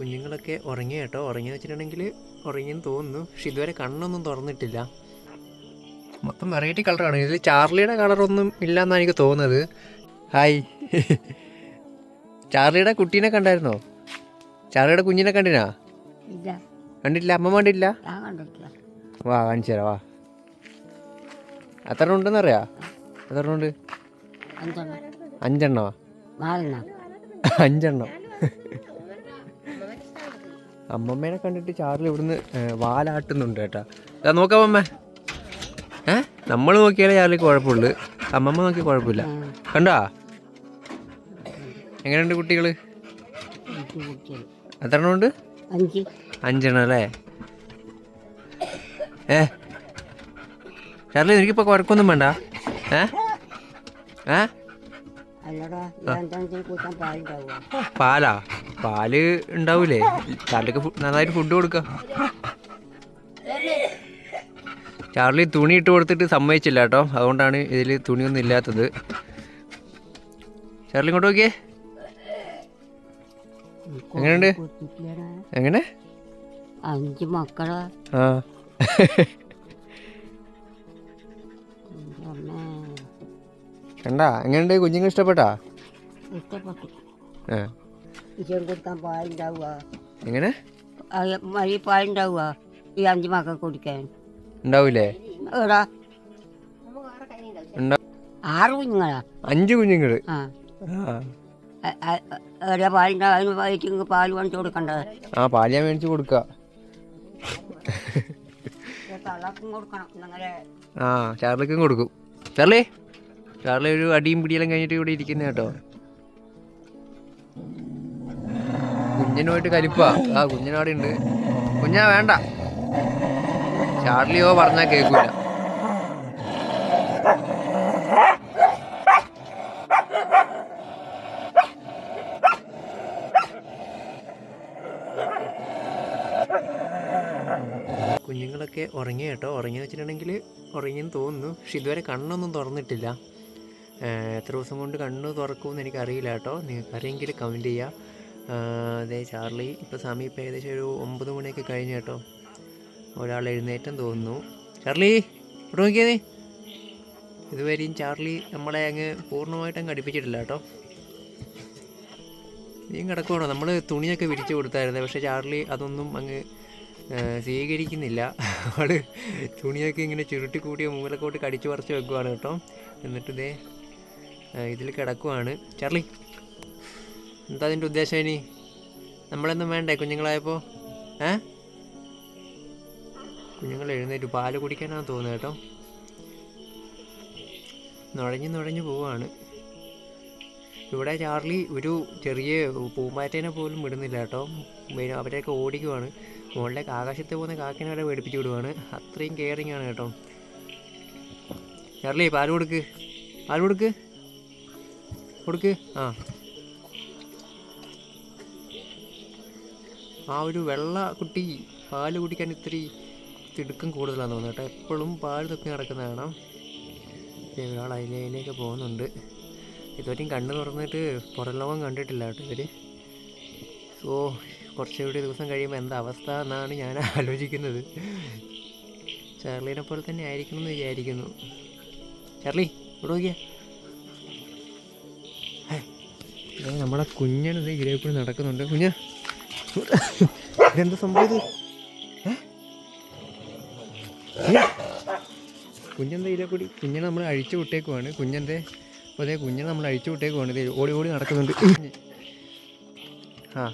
കുഞ്ഞുങ്ങളൊക്കെ ഉറങ്ങി കേട്ടോ. ഉറങ്ങി വെച്ചിട്ടുണ്ടെങ്കിൽ ഉറങ്ങിയെന്ന് തോന്നുന്നു. പക്ഷെ ഇതുവരെ കണ്ണൊന്നും തുറന്നിട്ടില്ല. മൊത്തം വെറൈറ്റി കളറാണ് ഇതിൽ ചാർലിയുടെ കളറൊന്നും ഇല്ലയെന്നാണ് എനിക്ക് തോന്നുന്നത്. ഹായ് ചാർലിയുടെ കുട്ടീനെ കണ്ടായിരുന്നോ? ചാർലിയുടെ കുഞ്ഞിനെ കണ്ടിനാ? ഇല്ല. കണ്ടിട്ടില്ല. അമ്മ കണ്ടിട്ടില്ല? വാ കാണിച്ചു തരാം വാ. എത്ര ഉണ്ടെന്ന് അറിയാ? എത്ര ഉണ്ട് അഞ്ചെണ്ണ. അഞ്ചെണ്ണം. അമ്മമ്മേനെ കണ്ടിട്ട് ചാർലി ഇവിടുന്ന് വാലാട്ടുന്നുണ്ട് കേട്ടാ. ഇതാ നോക്കാം അമ്മ ഏ? നമ്മൾ നോക്കിയാലേ ചാർലിക്ക് കുഴപ്പമുള്ളു. അമ്മമ്മ നോക്കി കുഴപ്പമില്ല. കണ്ടാ? എങ്ങനെയുണ്ട് കുട്ടികൾ എത്ര എണ്ണം ഉണ്ട്? അഞ്ച്. അഞ്ചെണ്ണം അല്ലേ? ഏ? ചാർലി എനിക്കിപ്പോൾ കുഴക്കൊന്നും വേണ്ട. ഏ? ഏ? പാലാ? പാൽ ഉണ്ടാവൂലേ? ചാർലിക്ക് നന്നായിട്ട് ഫുഡ് കൊടുക്ക. ചാർലി തുണി ഇട്ട് കൊടുത്തിട്ട് സമ്മതിച്ചില്ല കേട്ടോ. അതുകൊണ്ടാണ് ഇതിൽ തുണിയൊന്നും ഇല്ലാത്തത്. ചാർലി ഇങ്ങോട്ട് നോക്കിയേ. എങ്ങനെയുണ്ട്? എങ്ങനെ? അഞ്ച് മക്കളാ. ആ. കണ്ടാ? എങ്ങനെയുണ്ട് കുഞ്ഞുങ്ങൾ ഇഷ്ടപ്പെട്ടാ? കൊടുക്കാൻ പാലുണ്ടാവുക എങ്ങനെ? പാലുണ്ടാവുക ഈ അഞ്ച് മക്കൾ കുടിക്കാൻ. ഉണ്ടാവൂലേ? എടാ. ഉണ്ടാ ആറ് കുഞ്ഞുങ്ങളാ. അഞ്ച് കുഞ്ഞുങ്ങൾ ആ. അതിന് പാൽ വാങ്ങിച്ചു കൊടുക്കണ്ടത് ആ പാൽ ഞാൻ മേടിച്ച് കൊടുക്കുക തള്ളക്കും കൊടുക്കണം. അങ്ങനെ ആ ചാർലിക്കും കൊടുക്കും. ചാർലി? ചാർലി ഒരു അടിയും പിടിയെല്ലാം കഴിഞ്ഞിട്ട് ഇവിടെ ഇരിക്കുന്ന കേട്ടോ. കുഞ്ഞിനുമായിട്ട് കലിപ്പാ. ആ കുഞ്ഞിനവിടെ ഉണ്ട് കുഞ്ഞാ വേണ്ട. ചാർലിയോ പറഞ്ഞാൽ കേൾക്കൂല കുഞ്ഞുങ്ങളൊക്കെ ഉറങ്ങി കേട്ടോ. ഉറങ്ങി വെച്ചിട്ടുണ്ടെങ്കിൽ ഉറങ്ങിയെന്ന് തോന്നുന്നു. പക്ഷെ ഇതുവരെ കണ്ണൊന്നും തുറന്നിട്ടില്ല. എത്ര ദിവസം കൊണ്ട് കണ്ണ് തുറക്കുമെന്ന് എനിക്കറിയില്ല കേട്ടോ. നിങ്ങൾക്ക് അറിയെങ്കിൽ കമന്റ് ചെയ്യുക അതെ ചാർലി ഇപ്പോൾ സമയം ഇപ്പോൾ ഏകദേശം ഒരു ഒമ്പത് മണിയൊക്കെ കഴിഞ്ഞു കേട്ടോ. ഒരാൾ എഴുന്നേറ്റം തോന്നുന്നു. ചാർലി ഇവിടെ നോക്കിയതേ ഇതുവരെയും ചാർലി നമ്മളെ അങ്ങ് പൂർണമായിട്ട് അങ്ങ് കേട്ടോ. നീ കിടക്കുവാണോ? നമ്മൾ തുണിയൊക്കെ വിരിച്ചു കൊടുത്തായിരുന്നു. പക്ഷേ ചാർലി അതൊന്നും അങ്ങ് സ്വീകരിക്കുന്നില്ല. അവൾ തുണിയൊക്കെ ഇങ്ങനെ ചുരുട്ടി കൂട്ടിയ മൂലക്കോട്ട് കടിച്ചു പറിച്ച് വെക്കുവാണ് കേട്ടോ. എന്നിട്ട് ഇതേ ഇതിൽ കിടക്കുവാണ്. ചാർലി എന്താ അതിന്റെ ഉദ്ദേശം ഇനി? നമ്മളെന്നും വേണ്ടേ കുഞ്ഞുങ്ങളായപ്പോൾ ഏ? കുഞ്ഞുങ്ങൾ എഴുന്നേറ്റ്. പാൽ കുടിക്കാനാണ് തോന്നുന്നത് കേട്ടോ. നുഴഞ്ഞ് നുഴഞ്ഞ് പോവാണ്. ഇവിടെ ചാർലി ഒരു ചെറിയ പൂമ്പാറ്റേനെ പോലും വിടുന്നില്ല കേട്ടോ. അവരെയൊക്കെ ഓടിക്കുവാണ്. മുകളിലേക്ക് ആകാശത്ത് പോകുന്ന കാക്കിനെ വരെ പേടിപ്പിച്ച് വിടുവാണ്. അത്രയും കെയറിങ് ആണ് കേട്ടോ. ചാർലി പാൽ കൊടുക്ക്. പാൽ കൊടുക്ക്. കൊടുക്ക്. ആ. ആ ഒരു വെള്ള കുട്ടി പാൽ കുടിക്കാൻ ഇത്തിരി തിടുക്കം കൂടുതലാണെന്ന് തോന്നുന്നു കേട്ടോ. എപ്പോഴും പാൽ തൊക്കെ നടക്കുന്ന കാണാം. ഒരാൾ അതിലേക്ക് പോകുന്നുണ്ട്. ഇതുവരെയും കണ്ണ് തുറന്നിട്ട് പുറം ലോകം കണ്ടിട്ടില്ല കേട്ടോ ഇവർ സോ കുറച്ചുകൂടി ദിവസം കഴിയുമ്പോൾ എന്താ അവസ്ഥ എന്നാണ് ഞാൻ ആലോചിക്കുന്നത്. ചാർലീനെ പോലെ തന്നെ ആയിരിക്കണം എന്ന് വിചാരിക്കുന്നു. ചാർലി ഇവിടെ നോക്കിയാ. ഹേ, നമ്മളെ കുഞ്ഞാണ് ഇതിലേ കൂടി നടക്കുന്നുണ്ട്. കുഞ്ഞ. ഇതെന്താ സംഭവം ഇത്? കുഞ്ഞെന്താ ഇരയിൽ കൂടി? കുഞ്ഞിനെ നമ്മൾ അഴിച്ചു വിട്ടേക്കുവാണ്. കുഞ്ഞെന്തേ? അപ്പോൾ അതേ കുഞ്ഞിനെ നമ്മൾ അഴിച്ചു വിട്ടേക്കുവാണ്. ഇത് ഓടി ഓടി നടക്കുന്നുണ്ട്. ആ.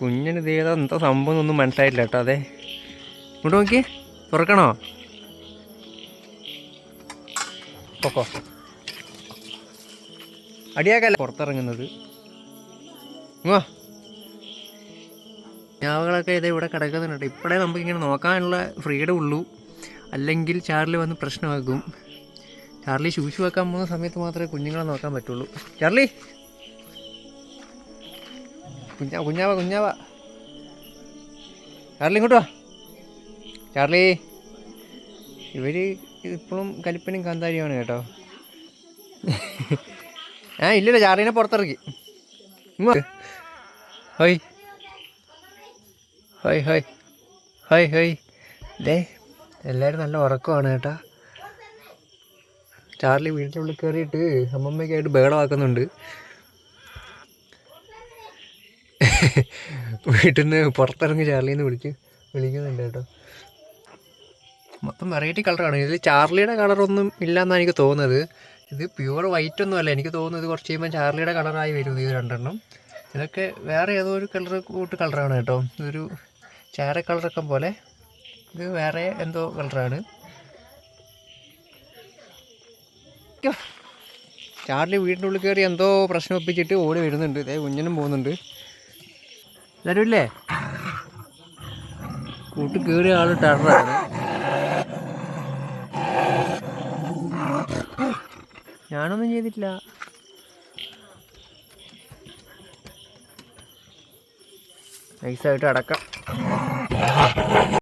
കുഞ്ഞിന് ഇതേതാ എന്താ സംഭവം ഒന്നും മനസ്സിലായില്ല കേട്ടോ അതെ. ഇങ്ങോട്ട് നോക്കി തുറക്കണോ? പൊക്കോ. അടിയാക്കല്ല. പുറത്തിറങ്ങുന്നത്. ഇങ്ങോ ഞാവകളൊക്കെ ഇത് ഇവിടെ കിടക്കുന്നുണ്ട്. ഇപ്പോഴേ നമുക്ക് ഇങ്ങനെ നോക്കാനുള്ള ഫ്രീഡം ഉള്ളൂ. അല്ലെങ്കിൽ ചാർലി വന്ന് പ്രശ്നമാക്കും. ചാർലി ശൂശു വെക്കാൻ പോകുന്ന സമയത്ത് മാത്രമേ കുഞ്ഞുങ്ങളെ നോക്കാൻ പറ്റുള്ളൂ. ചാർലി! കുഞ്ഞാ കുഞ്ഞാവ കുഞ്ഞാവ. ചാർലി ഇങ്ങോട്ട് വാ. ചാർലി! ഇവർ ഇപ്പോഴും കലിപ്പനും കാന്താരിയുമാണ് കേട്ടോ. ആ ഇല്ലല്ലോ ചാർലിനെ പുറത്തിറക്കി. ഹോയ്. ഹോയ് ഹോയ്. ഹോയ് ഹോയ്. ദേ എല്ലാവരും നല്ല ഉറക്കമാണ് കേട്ടാ. ചാർലി വീട്ടിനുള്ളിൽ കയറിയിട്ട് അമ്മമ്മയ്ക്കായിട്ട് ബഹളമാക്കുന്നുണ്ട്. വീട്ടിൽ നിന്ന് പുറത്തിറങ്ങി ചാർലിന്ന് വിളിച്ച് വിളിക്കുന്നുണ്ട് കേട്ടോ. മൊത്തം വെറൈറ്റി കളറാണ് ഇതിൽ ചാർലിയുടെ കളറൊന്നും ഇല്ലയെന്നാണ് എനിക്ക് തോന്നുന്നത്. ഇത് പ്യുവർ വൈറ്റ് ഒന്നും അല്ല. എനിക്ക് തോന്നുന്നു ഇത് കുറച്ച് കഴിയുമ്പോൾ ചാർലിയുടെ കളറായി വരും ഇത് രണ്ടെണ്ണം. ഇതൊക്കെ വേറെ ഏതോ ഒരു കളർ കൂട്ട് കളറാണ് കേട്ടോ. ഇതൊരു ചാര കളറൊക്കെ പോലെ. ഇത് വേറെ എന്തോ കളറാണ് ചാർലി വീടിന്റെ ഉള്ളിൽ കയറി എന്തോ പ്രശ്നം ഒപ്പിച്ചിട്ട് ഓടി വരുന്നുണ്ട്. ഇതേ കുഞ്ഞനും പോകുന്നുണ്ട്. ഇല്ലേ? കൂട്ട് കയറിയ ആൾ ടെററാണ് ഞാനൊന്നും ചെയ്തിട്ടില്ല. നൈസായിട്ട് അടക്കാം.